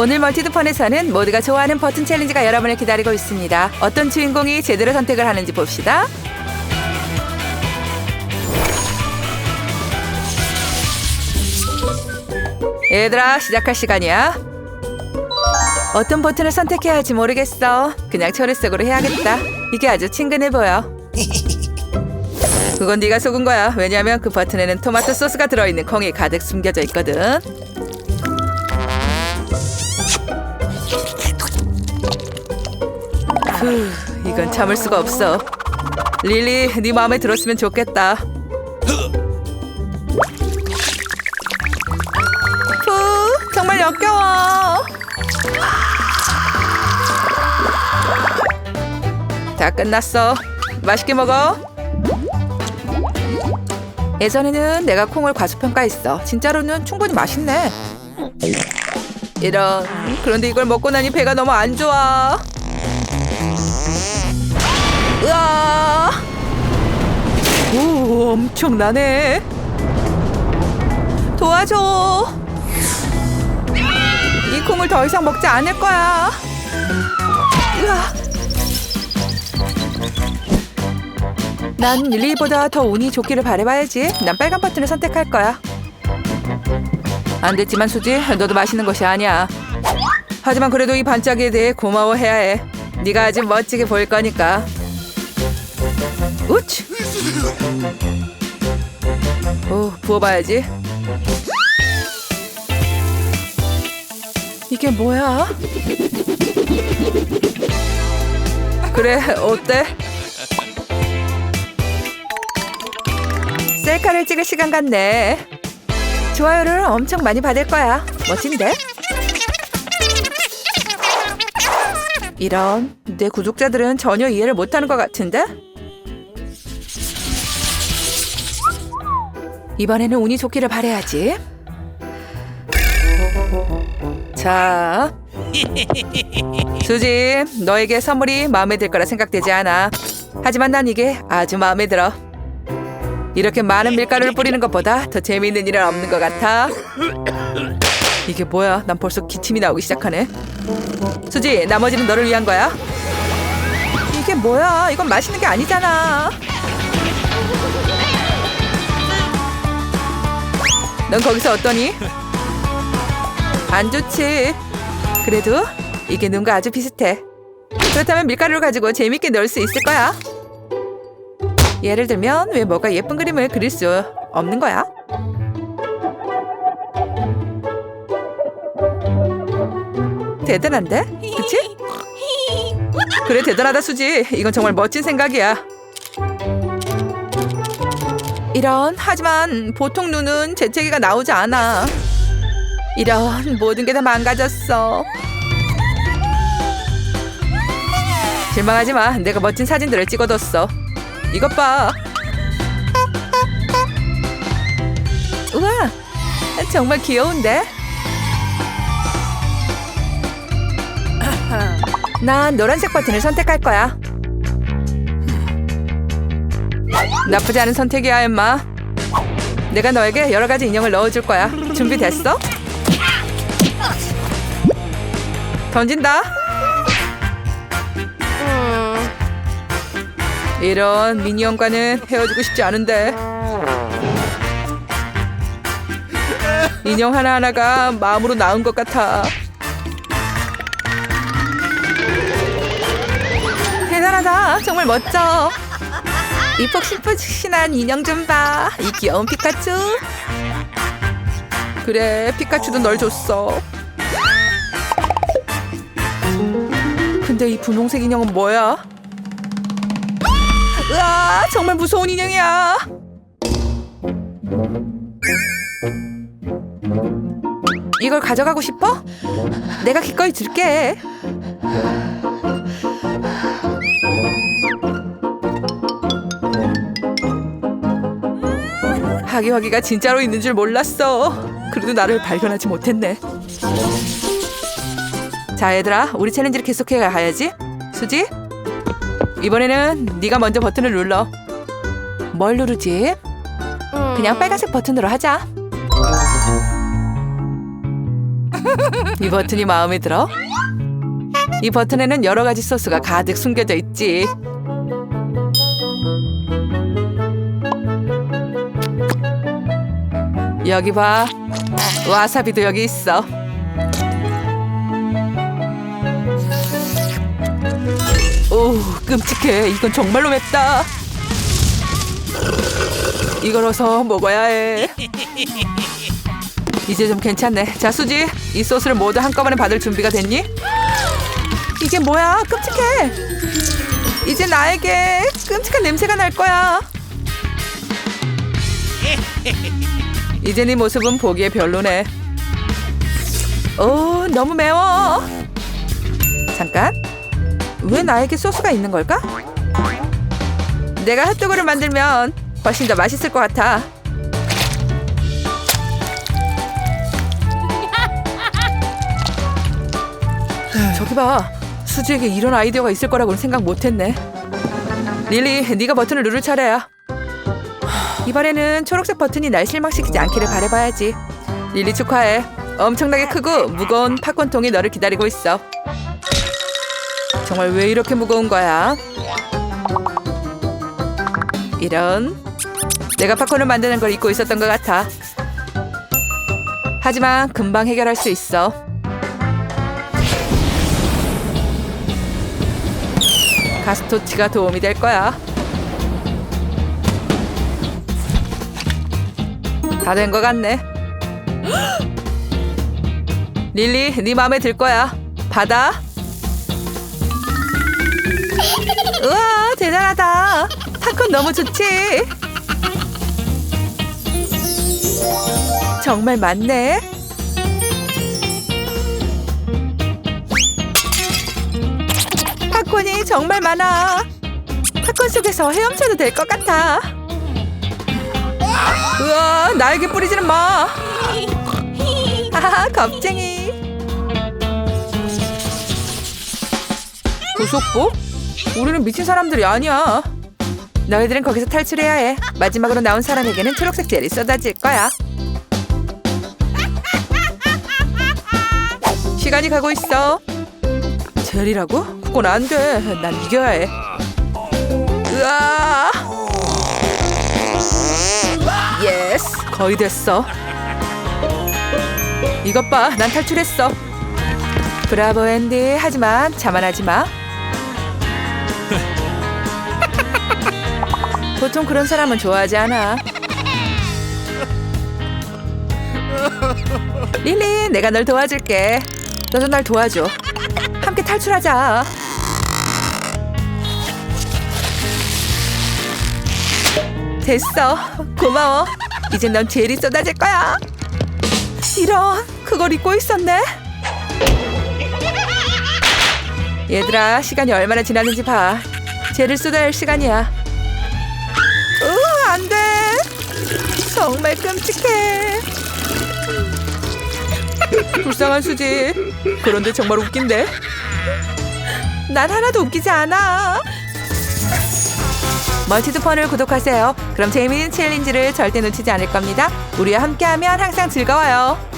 오늘 멀티드펀에서는 모두가 좋아하는 버튼 챌린지가 여러분을 기다리고 있습니다. 어떤 주인공이 제대로 선택을 하는지 봅시다. 얘들아, 시작할 시간이야. 어떤 버튼을 선택해야 할지 모르겠어. 그냥 초록색으로 해야겠다. 이게 아주 친근해 보여. 그건 네가 속은 거야. 왜냐면 그 버튼에는 토마토 소스가 들어있는 콩이 가득 숨겨져 있거든. 후, 이건 참을 수가 없어. 릴리, 네 마음에 들었으면 좋겠다. 후, 정말 역겨워. 다 끝났어. 맛있게 먹어. 예전에는 내가 콩을 과소평가했어. 진짜로는 충분히 맛있네. 이런. 그런데 이걸 먹고 나니 배가 너무 안 좋아. 엄청나네. 도와줘. 이 콩을 더 이상 먹지 않을 거야. 난 릴리보다 더 운이 좋기를 바래봐야지. 난 빨간 버튼을 선택할 거야. 안 됐지만 수지, 너도 맛있는 것이 아니야. 하지만 그래도 이 반짝이에 대해 고마워해야 해. 네가 아주 멋지게 보일 거니까. 우치. 오, 부어봐야지. 이게 뭐야? 그래, 어때? 셀카를 찍을 시간 같네. 좋아요를 엄청 많이 받을 거야. 멋진데? 이런 내 구독자들은 전혀 이해를 못하는 것 같은데? 이번에는 운이 좋기를 바래야지. 자, 수지, 너에게 선물이 마음에 들 거라 생각되지 않아. 하지만 난 이게 아주 마음에 들어. 이렇게 많은 밀가루를 뿌리는 것보다 더 재미있는 일은 없는 것 같아. 이게 뭐야? 난 벌써 기침이 나오기 시작하네. 수지, 나머지는 너를 위한 거야. 이게 뭐야? 이건 맛있는 게 아니잖아. 넌 거기서 어떠니? 안 좋지. 그래도 이게 눈과 아주 비슷해. 그렇다면 밀가루를 가지고 재밌게 놀수 있을 거야. 예를 들면 왜 뭐가 예쁜 그림을 그릴 수 없는 거야? 대단한데? 그치? 그래 대단하다 수지 이건 정말 멋진 생각이야 이런 하지만 보통 눈은 재채기가 나오지 않아. 이런 모든 게 다 망가졌어. 실망하지 마. 내가 멋진 사진들을 찍어뒀어. 이것 봐. 우와 정말 귀여운데? 난 노란색 버튼을 선택할 거야. 나쁘지 않은 선택이야, 엠마. 내가 너에게 여러 가지 인형을 넣어줄 거야. 준비됐어? 던진다. 이런 미니언과는 헤어지고 싶지 않은데. 인형 하나하나가 마음으로 나은 것 같아. 대단하다. 정말 멋져. 이 폭신폭신한 인형 좀 봐. 이 귀여운 피카츄. 그래, 피카츄도 널 줬어. 근데 이 분홍색 인형은 뭐야? 으아, 정말 무서운 인형이야. 이걸 가져가고 싶어? 내가 기꺼이 줄게. 하기화기가 진짜로 있는 줄 몰랐어. 그래도 나를 발견하지 못했네. 자, 얘들아, 우리 챌린지를 계속해 가야지. 수지, 이번에는 네가 먼저 버튼을 눌러. 뭘 누르지? 그냥 빨간색 버튼으로 하자. 이 버튼이 마음에 들어? 이 버튼에는 여러 가지 소스가 가득 숨겨져 있지. 여기 봐. 와사비도 여기 있어. 오, 끔찍해. 이건 정말로 맵다. 이걸 어서 먹어야 해. 이제 좀 괜찮네. 자, 수지. 이 소스를 모두 한꺼번에 받을 준비가 됐니? 이게 뭐야? 끔찍해. 이제 나에게 끔찍한 냄새가 날 거야. 이제 네 모습은 보기에 별로네. 오, 너무 매워. 잠깐. 왜 나에게 소스가 있는 걸까? 내가 핫도그를 만들면 훨씬 더 맛있을 것 같아. 저기 봐. 수지에게 이런 아이디어가 있을 거라고는 생각 못했네. 릴리, 네가 버튼을 누를 차례야. 이번에는 초록색 버튼이 날 실망시키지 않기를 바래봐야지. 릴리 축하해. 엄청나게 크고 무거운 팝콘통이 너를 기다리고 있어. 정말 왜 이렇게 무거운 거야? 이런. 내가 팝콘을 만드는 걸 잊고 있었던 것 같아. 하지만 금방 해결할 수 있어. 가스토치가 도움이 될 거야. 다 된 것 같네. 릴리, 네 마음에 들 거야. 받아. 우와, 대단하다. 팝콘 너무 좋지? 정말 많네. 팝콘이 정말 많아. 팝콘 속에서 헤엄쳐도 될 것 같아. 우와, 나에게 뿌리지는 마. 하하, 겁쟁이. 구속복? 우리는 미친 사람들이 아니야. 너희들은 거기서 탈출해야 해. 마지막으로 나온 사람에게는 초록색 젤이 쏟아질 거야. 시간이 가고 있어. 젤이라고? 그건 안 돼. 난 이겨야 해. 으아! 거의 됐어. 이것 봐, 난 탈출했어. 브라보 앤디. 하지만 자만하지 마. 보통 그런 사람은 좋아하지 않아. 릴리, 내가 널 도와줄게. 너도 날 도와줘. 함께 탈출하자. 됐어. 고마워. 이제 넌 젤이 쏟아질 거야. 이런, 그걸 잊고 있었네. 얘들아, 시간이 얼마나 지났는지 봐. 젤을 쏟아야 할 시간이야. 으, 안 돼. 정말 끔찍해. 불쌍한 수지. 그런데 정말 웃긴데. 난 하나도 웃기지 않아. 멀티드펀을 구독하세요. 그럼 재미있는 챌린지를 절대 놓치지 않을 겁니다. 우리와 함께하면 항상 즐거워요.